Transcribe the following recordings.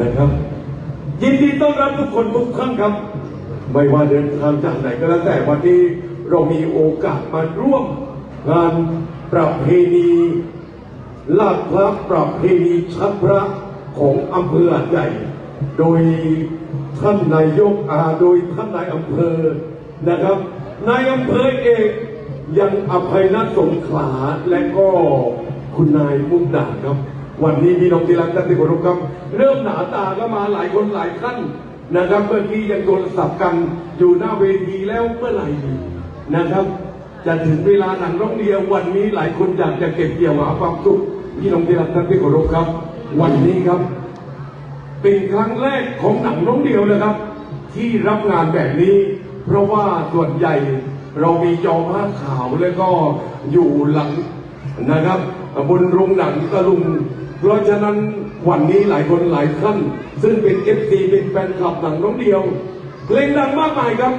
นะครับ ยินดีต้อนรับทุกคนทุกท่านครับ ไม่ว่าเดินทางจากไหนก็แล้วแต่วันนี้เรามีโอกาสมาร่วมงานประเพณีลาดพระประเพณีชักพระของอำเภอใหญ่ โดยท่านนายกอาโดยท่านนายอำเภอนะครับ นายอำเภอเอกยังอภัยนัสงขลาและก็คุณนายมุกดาครับ วันนี้พี่น้องที่รักท่านที่เคารพครับ เริ่มหนาตาก็มาหลายคนหลายท่านนะครับเมื่อกี้ยังโทรศัพท์กันอยู่หน้าเวทีแล้วเมื่อไหร่นะครับ จะถึงเวลาหนังร้องเดียววันนี้หลายคนอยากจะเก็บเกี่ยวหาความสุขพี่น้องที่รักท่านที่เคารพครับ วันนี้ครับ เป็นครั้งแรกของหนังน้องเดียวนะครับ ที่รับงานแบบนี้ เพราะว่าส่วนใหญ่เรามีจอภาพขาวแล้วก็อยู่หลังนะครับบนโรงหนังตะลุง เพราะฉะนั้นวันนี้หลายคนหลายท่านซึ่งเป็นเอฟซีเป็นแฟนคลับหนังน้องเดียว เพลงดังมากมายครับ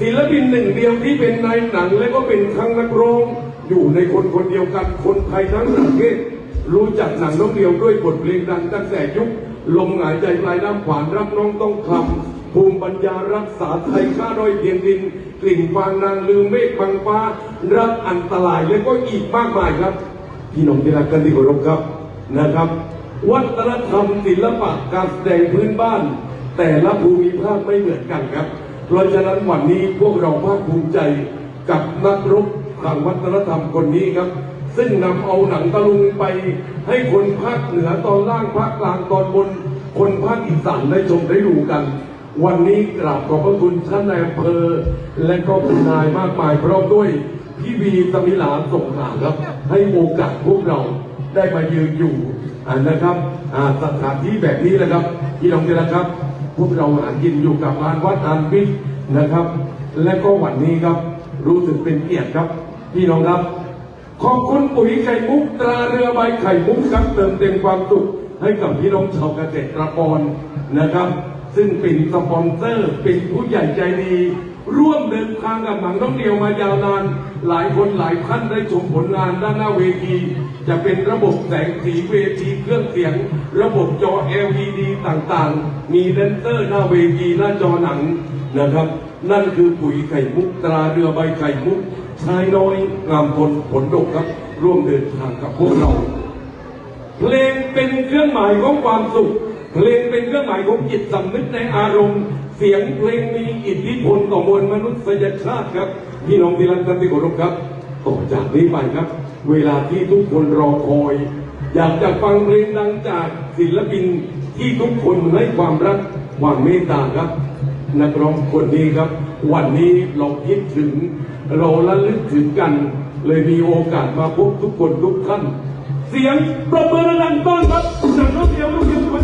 ศิลปินหนึ่งเดียวที่เป็นในหนังและก็เป็นทั้งนักร้องอยู่ในคนคนเดียวกันคนไทยทั้งประเทศรู้จักหนังน้องเดียวด้วยบทเพลงดังตั้งแต่ยุคลมหายใจปลายน้ำขวานรักน้องต้องคำภูมิปัญญารักษาไทยข้าร้อยเพียงดิน กลิ่นฟางนางลืมเมฆบังฟ้า รักอันตรายและก็อีกมากมายครับ พี่น้องที่รักกันที่เคารพครับ นะครับ วัฒนธรรมศิลปะการแสดงพื้นบ้าน แต่ละภูมิภาคไม่เหมือนกันครับ เพราะฉะนั้นวันนี้พวกเราภาคภูมิใจกับนักรบทางวัฒนธรรมคนนี้ครับ ซึ่งนำเอาหนังตะลุงไป ให้คนภาคเหนือตอนล่างภาคกลางตอนบน คนภาคอีสานได้ชมได้ดูกัน วันนี้กราบขอบพระคุณท่านนายอำเภอ และก็คุณนายมากมายพร้อมด้วยพี่วีสมิลาส่งหาครับ ให้โอกาสพวกเรา ได้มายืนอยู่นะครับสถานที่แบบนี้นะครับพี่น้องที่นะครับ พวกเราหากินอยู่กับงานวัดอานพิษนะครับ และก็วันนี้ครับรู้สึกเป็นเกียรติครับ พี่น้องครับ ขอบคุณปุ๋ยไข่มุกตราเรือใบไข่มุกครับเติมเต็มความสุขให้กับพี่น้องชาวเกษตรกรนะครับ ซึ่งเป็นสปอนเซอร์เป็นผู้ใหญ่ใจดี ร่วมเดินทางกับหนังน้องเดียวมายาวนาน หลายคนหลายท่านได้ชมผลงานด้านหน้าเวที จะเป็นระบบแสงสีเวทีเครื่องเสียง ระบบจอ LED ต่างๆ มีแดนเซอร์หน้าเวทีหน้าจอหนังนะครับ นั่นคือปุ๋ยไข่มุกตราเรือใบไข่มุกชายน้อยงามผลผลดกครับ ร่วมเดินทางกับพวกเรา เพลงเป็นเครื่องหมายของความสุข เพลงเป็นเครื่องหมายของจิตสำนึกในอารมณ์ เสียงเพลงมีอิทธิพลต่อมวลมนุษยชาติครับ พี่น้องที่รักท่านที่เคารพครับ ต่อจากนี้ไปครับ เวลาที่ทุกคนรอคอย อยากจะฟังเพลงดังจากศิลปินที่ทุกคนให้ความรักความเมตตาครับ นักร้องคนนี้ครับ วันนี้เราคิดถึง เราระลึกถึงกัน เลยมีโอกาสมาพบทุกคนทุกท่าน เสียงปรบมือดังต้อนรับหนังน้องเดียวลูกเดียว